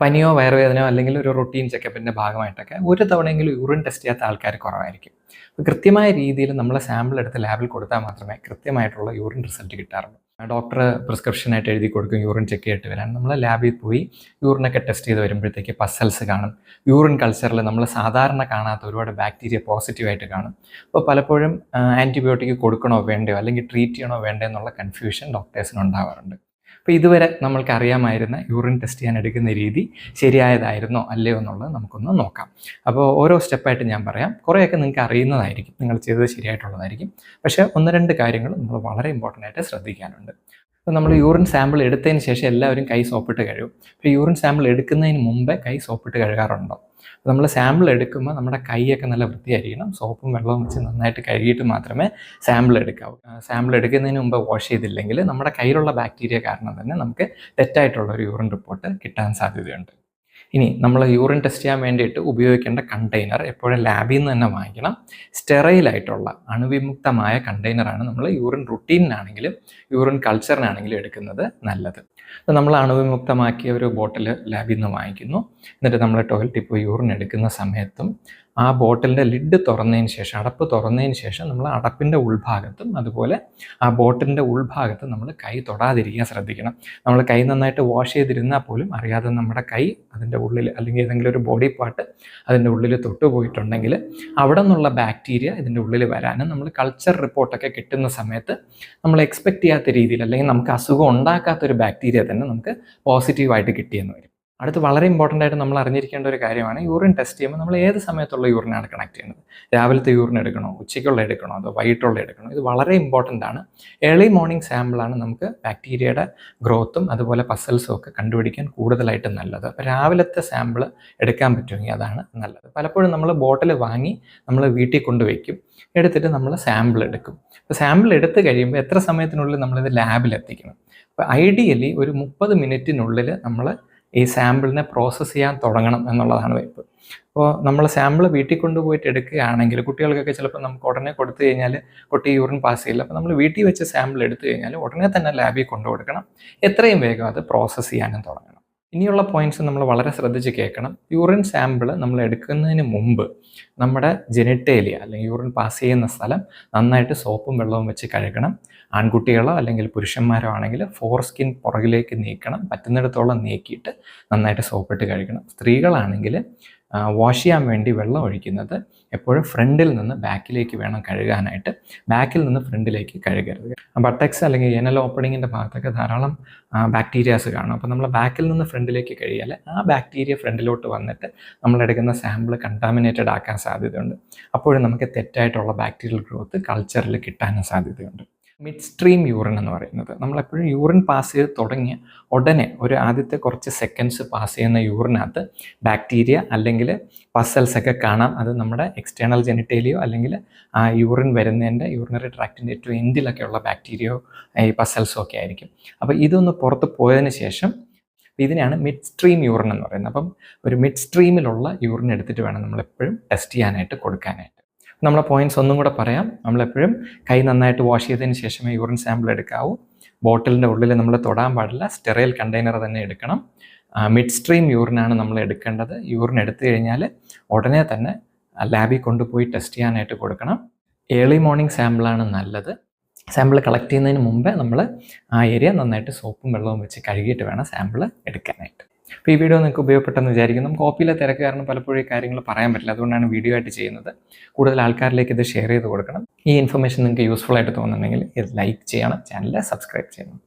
പനിയോ വയറുവേദനയോ അല്ലെങ്കിൽ ഒരു റൊട്ടീൻ ചെക്കപ്പിന്റെ ഭാഗമായിട്ടൊക്കെ ഒരു തവണയെങ്കിലും യൂറിൻ ടെസ്റ്റ് ചെയ്യാത്ത ആൾക്കാർ കുറവായിരിക്കും. അപ്പോൾ കൃത്യമായ രീതിയിൽ നമ്മൾ സാമ്പിൾ എടുത്ത് ലാബിൽ കൊടുത്താൽ മാത്രമേ കൃത്യമായിട്ടുള്ള യൂറിൻ റിസൾട്ട് കിട്ടാറുള്ളൂ. ഡോക്ടർ പ്രിസ്ക്രിപ്ഷനായിട്ട് എഴുതി കൊടുക്കും യൂറിൻ ചെക്ക് ചെയ്തിട്ട് വരാൻ. നമ്മൾ ലാബിൽ പോയി യൂറിനൊക്കെ ടെസ്റ്റ് ചെയ്ത് വരുമ്പോഴത്തേക്ക് പസൽസ് കാണും. യൂറിൻ കൾച്ചറിൽ നമ്മൾ സാധാരണ കാണാത്ത ഒരുപാട് ബാക്ടീരിയ പോസിറ്റീവായിട്ട് കാണും. അപ്പോൾ പലപ്പോഴും ആന്റിബയോട്ടിക് കൊടുക്കണോ വേണ്ടയോ അല്ലെങ്കിൽ ട്രീറ്റ് ചെയ്യണോ വേണ്ടയോ എന്നുള്ള കൺഫ്യൂഷൻ ഡോക്ടേഴ്സിന് ഉണ്ടാവാറുണ്ട്. അപ്പോൾ ഇതുവരെ നമ്മൾക്ക് അറിയാമായിരുന്ന യൂറിൻ ടെസ്റ്റ് ചെയ്യാൻ എടുക്കുന്ന രീതി ശരിയായതായിരുന്നോ അല്ലയോ എന്നുള്ളത് നമുക്കൊന്ന് നോക്കാം. അപ്പോൾ ഓരോ സ്റ്റെപ്പായിട്ട് ഞാൻ പറയാം. കുറേയൊക്കെ നിങ്ങൾക്ക് അറിയുന്നതായിരിക്കും. നിങ്ങൾ ചെയ്തത് ശരിയായിട്ടുള്ളതായിരിക്കും. പക്ഷേ ഒന്ന് രണ്ട് കാര്യങ്ങൾ നമ്മൾ വളരെ ഇമ്പോർട്ടന്റ് ആയിട്ട് ശ്രദ്ധിക്കാനുണ്ട്. നമ്മൾ യൂറിൻ സാമ്പിൾ എടുത്തതിന് ശേഷം എല്ലാവരും കൈ സോപ്പിട്ട് കഴുകും. അപ്പോൾ യൂറിൻ സാമ്പിൾ എടുക്കുന്നതിന് മുമ്പേ കൈ സോപ്പിട്ട് കഴുകാറുണ്ടോ? അപ്പോൾ നമ്മൾ സാമ്പിൾ എടുക്കുമ്പോൾ നമ്മുടെ കൈയൊക്കെ നല്ല വൃത്തിയായിരിക്കണം. സോപ്പും വെള്ളവും വെച്ച് നന്നായിട്ട് കഴുകിയിട്ട് മാത്രമേ സാമ്പിൾ എടുക്കാവൂ. സാമ്പിൾ എടുക്കുന്നതിന് മുമ്പ് വാഷ് ചെയ്തില്ലെങ്കിൽ നമ്മുടെ കയ്യിലുള്ള ബാക്ടീരിയ കാരണം തന്നെ നമുക്ക് തെറ്റായിട്ടുള്ള ഒരു യൂറിൻ റിപ്പോർട്ട് കിട്ടാൻ സാധ്യതയുണ്ട്. ഇനി നമ്മൾ യൂറിൻ ടെസ്റ്റ് ചെയ്യാൻ വേണ്ടിയിട്ട് ഉപയോഗിക്കേണ്ട കണ്ടെയ്നർ എപ്പോഴും ലാബിൽ നിന്ന് തന്നെ വാങ്ങിക്കണം. സ്റ്റെറൈലായിട്ടുള്ള അണുവിമുക്തമായ കണ്ടെയ്നറാണ് നമ്മൾ യൂറിൻ റുട്ടീനാണെങ്കിലും യൂറിൻ കൾച്ചറിനാണെങ്കിലും എടുക്കുന്നത് നല്ലത്. നമ്മൾ അണുവിമുക്തമാക്കിയ ഒരു ബോട്ടിൽ ലാബിൽ നിന്ന് വാങ്ങിക്കുന്നു. എന്നിട്ട് നമ്മൾ ടോയ്ലറ്റിൽ പോയി യൂറിൻ എടുക്കുന്ന സമയത്തും ആ ബോട്ടിലിന്റെ ലിഡ് തുറന്നതിന് ശേഷം അടപ്പ് തുറന്നതിന് ശേഷം നമ്മൾ അടപ്പിന്റെ ഉൾഭാഗത്തും അതുപോലെ ആ ബോട്ടിലിന്റെ ഉൾഭാഗത്തും നമ്മൾ കൈ തൊടാതിരിക്കാൻ ശ്രദ്ധിക്കണം. നമ്മൾ കൈ നന്നായിട്ട് വാഷ് ചെയ്തിരുന്നാൽ പോലും അറിയാതെ നമ്മുടെ കൈ അതിന്റെ ഉള്ളിൽ അല്ലെങ്കിൽ ഏതെങ്കിലും ഒരു ബോഡി പാർട്ട് അതിന്റെ ഉള്ളിൽ തൊട്ടുപോയിട്ടുണ്ടെങ്കിൽ അവിടെ നിന്നുള്ള ബാക്ടീരിയ ഇതിന്റെ ഉള്ളിൽ വരാനും നമ്മൾ കൾച്ചർ റിപ്പോർട്ടൊക്കെ കിട്ടുന്ന സമയത്ത് നമ്മൾ എക്സ്പെക്ട് ചെയ്യാത്ത രീതിയിൽ അല്ലെങ്കിൽ നമുക്ക് അസുഖം ഉണ്ടാക്കാത്തൊരു ബാക്ടീരിയ തന്നെ നമുക്ക് പോസിറ്റീവായിട്ട് കിട്ടിയെന്ന് വരും. അടുത്ത് വളരെ ഇമ്പോർട്ടന്റ് ആയിട്ട് നമ്മൾ അറിഞ്ഞിരിക്കേണ്ട ഒരു കാര്യമാണ് യൂറിൻ ടെസ്റ്റ് ചെയ്യുമ്പോൾ നമ്മൾ ഏത് സമയത്തുള്ള യൂറിനാണ് കണക്ട് ചെയ്യുന്നത്? രാവിലത്തെ യൂറിൻ എടുക്കണോ? ഉച്ചയ്ക്കുള്ള എടുക്കണോ? അതോ വൈകിട്ടുള്ള എടുക്കണോ? ഇത് വളരെ ഇമ്പോർട്ടന്റ് ആണ്. ഏർലി മോർണിംഗ് സാമ്പിളാണ് നമുക്ക് ബാക്ടീരിയയുടെ ഗ്രോത്തും അതുപോലെ പസൽസും ഒക്കെ കണ്ടുപിടിക്കാൻ കൂടുതലായിട്ട് നല്ലത്. അപ്പോൾ രാവിലത്തെ സാമ്പിൾ എടുക്കാൻ പറ്റുമെങ്കിൽ അതാണ് നല്ലത്. പലപ്പോഴും നമ്മൾ ബോട്ടിൽ വാങ്ങി നമ്മൾ വീട്ടിൽ കൊണ്ടുവയ്ക്കും. എടുത്തിട്ട് നമ്മൾ സാമ്പിൾ എടുക്കും. അപ്പോൾ സാമ്പിൾ എടുത്തു കഴിയുമ്പോൾ എത്ര സമയത്തിനുള്ളിൽ നമ്മളിത് ലാബിൽ എത്തിക്കണം? അപ്പോൾ ഐഡിയലി ഒരു മുപ്പത് മിനിറ്റിനുള്ളിൽ നമ്മൾ ഈ സാമ്പിളിനെ പ്രോസസ്സ് ചെയ്യാൻ തുടങ്ങണം എന്നുള്ളതാണ് വൈപ്പ്. അപ്പോൾ നമ്മൾ സാമ്പിൾ വീട്ടിൽ കൊണ്ടുപോയിട്ട് എടുക്കുകയാണെങ്കിൽ കുട്ടികൾക്കൊക്കെ ചിലപ്പോൾ നമുക്ക് ഉടനെ കൊടുത്തു കഴിഞ്ഞാൽ കുട്ടി യൂറിൻ പാസ് ചെയ്യില്ല. അപ്പോൾ നമ്മൾ വീട്ടിൽ വെച്ച് സാമ്പിൾ എടുത്തു കഴിഞ്ഞാൽ ഉടനെ തന്നെ ലാബിൽ കൊണ്ടു കൊടുക്കണം എത്രയും വേഗം അത് പ്രോസസ്സ് ചെയ്യാനും തുടങ്ങണം. ഇനിയുള്ള പോയിന്റ്സ് നമ്മൾ വളരെ ശ്രദ്ധിച്ച് കേൾക്കണം. യൂറിൻ സാമ്പിൾ നമ്മൾ എടുക്കുന്നതിന് മുമ്പ് നമ്മുടെ ജെനിറ്റേലിയ അല്ലെങ്കിൽ യൂറിൻ പാസ് ചെയ്യുന്ന സ്ഥലം നന്നായിട്ട് സോപ്പും വെള്ളവും വെച്ച് കഴുകണം. ആൺകുട്ടികളോ അല്ലെങ്കിൽ പുരുഷന്മാരോ ആണെങ്കിൽ ഫോർ സ്കിൻ പുറകിലേക്ക് നീക്കണം. പറ്റുന്നിടത്തോളം നീക്കിയിട്ട് നന്നായിട്ട് സോപ്പിട്ട് കഴുകണം. സ്ത്രീകളാണെങ്കിൽ വാഷ് ചെയ്യാൻ വേണ്ടി വെള്ളം ഒഴിക്കുന്നത് എപ്പോഴും ഫ്രണ്ടിൽ നിന്ന് ബാക്കിലേക്ക് വേണം കഴുകാനായിട്ട്. ബാക്കിൽ നിന്ന് ഫ്രണ്ടിലേക്ക് കഴുകരുത്. ബട്ടക്സ് അല്ലെങ്കിൽ എനൽ ഓപ്പണിങ്ങിന്റെ ഭാഗത്തൊക്കെ ധാരാളം ബാക്ടീരിയാസ് കാണും. അപ്പോൾ നമ്മൾ ബാക്കിൽ നിന്ന് ഫ്രണ്ടിലേക്ക് കഴിയാൽ ആ ബാക്ടീരിയ ഫ്രണ്ടിലോട്ട് വന്നിട്ട് നമ്മൾ എടുക്കുന്ന സാമ്പിൾ കണ്ടാമിനേറ്റഡ് ആക്കാൻ സാധ്യതയുണ്ട്. അപ്പോഴും നമുക്ക് തെറ്റായിട്ടുള്ള ബാക്ടീരിയൽ ഗ്രോത്ത് കൾച്ചറിൽ കിട്ടാനും സാധ്യതയുണ്ട്. മിഡ് സ്ട്രീം യൂറിൻ എന്ന് പറയുന്നത്. നമ്മളെപ്പോഴും യൂറിൻ പാസ് ചെയ്ത് തുടങ്ങിയ ഉടനെ ഒരു ആദ്യത്തെ കുറച്ച് സെക്കൻഡ്സ് പാസ് ചെയ്യുന്ന യൂറിനകത്ത് ബാക്ടീരിയ അല്ലെങ്കിൽ പസൽസ് ഒക്കെ കാണാം. അത് നമ്മുടെ എക്സ്റ്റേണൽ ജെനിറ്റേലിയോ അല്ലെങ്കിൽ ആ യൂറിൻ വരുന്നതിന്റെ യൂറിനറി ട്രാക്റ്റിന്റെ ഏറ്റവും എൻഡിലൊക്കെയുള്ള ബാക്ടീരിയോ ഈ പസൽസോ ഒക്കെ ആയിരിക്കും. അപ്പോൾ ഇതൊന്ന് പുറത്ത് പോയതിന് ശേഷം ഇതിനെയാണ് മിഡ് സ്ട്രീം യൂറിൻ എന്ന് പറയുന്നത്. അപ്പം ഒരു മിഡ് സ്ട്രീമിലുള്ള യൂറിൻ എടുത്തിട്ട് വേണം നമ്മളെപ്പോഴും ടെസ്റ്റ് ചെയ്യാനായിട്ട് കൊടുക്കാനായിട്ട്. നമ്മളെ പോയിന്റ്സ് ഒന്നും കൂടെ പറയാം. നമ്മളെപ്പോഴും കൈ നന്നായിട്ട് വാഷ് ചെയ്തതിന് ശേഷമേ യൂറിൻ സാമ്പിൾ എടുക്കാവൂ. ബോട്ടിലിന്റെ ഉള്ളിൽ നമ്മൾ തൊടാൻ പാടില്ല. സ്റ്റെറൈൽ കണ്ടെയ്നർ തന്നെ എടുക്കണം. മിഡ് സ്ട്രീം യൂറിനാണ് നമ്മൾ എടുക്കേണ്ടത്. യൂറിൻ എടുത്തു കഴിഞ്ഞാൽ ഉടനെ തന്നെ ലാബിൽ കൊണ്ടുപോയി ടെസ്റ്റ് ചെയ്യാനായിട്ട് കൊടുക്കണം. ഏർലി മോർണിംഗ് സാമ്പിളാണ് നല്ലത്. സാമ്പിൾ കളക്ട് ചെയ്യുന്നതിന് മുമ്പേ നമ്മൾ ആ ഏരിയ നന്നായിട്ട് സോപ്പും വെള്ളവും വെച്ച് കഴുകിയിട്ട് വേണം സാമ്പിൾ എടുക്കാനായിട്ട്. അപ്പോൾ ഈ വീഡിയോ നിങ്ങൾക്ക് ഉപയോഗപ്പെട്ടെന്ന് വിചാരിക്കുന്നു. നമുക്ക് കോപ്പിയിലെ തിരക്ക് കാരണം പലപ്പോഴും കാര്യങ്ങൾ പറയാൻ പറ്റില്ല. അതുകൊണ്ടാണ് വീഡിയോ ആയിട്ട് ചെയ്യുന്നത്. കൂടുതൽ ആൾക്കാരിലേക്ക് ഇത് ഷെയർ ചെയ്ത് കൊടുക്കണം. ഈ ഇൻഫർമേഷൻ നിങ്ങൾക്ക് യൂസ്ഫുൾ ആയിട്ട് തോന്നുന്നുണ്ടെങ്കിൽ ഇത് ലൈക്ക് ചെയ്യണം. ചാനൽ സബ്സ്ക്രൈബ് ചെയ്യണം.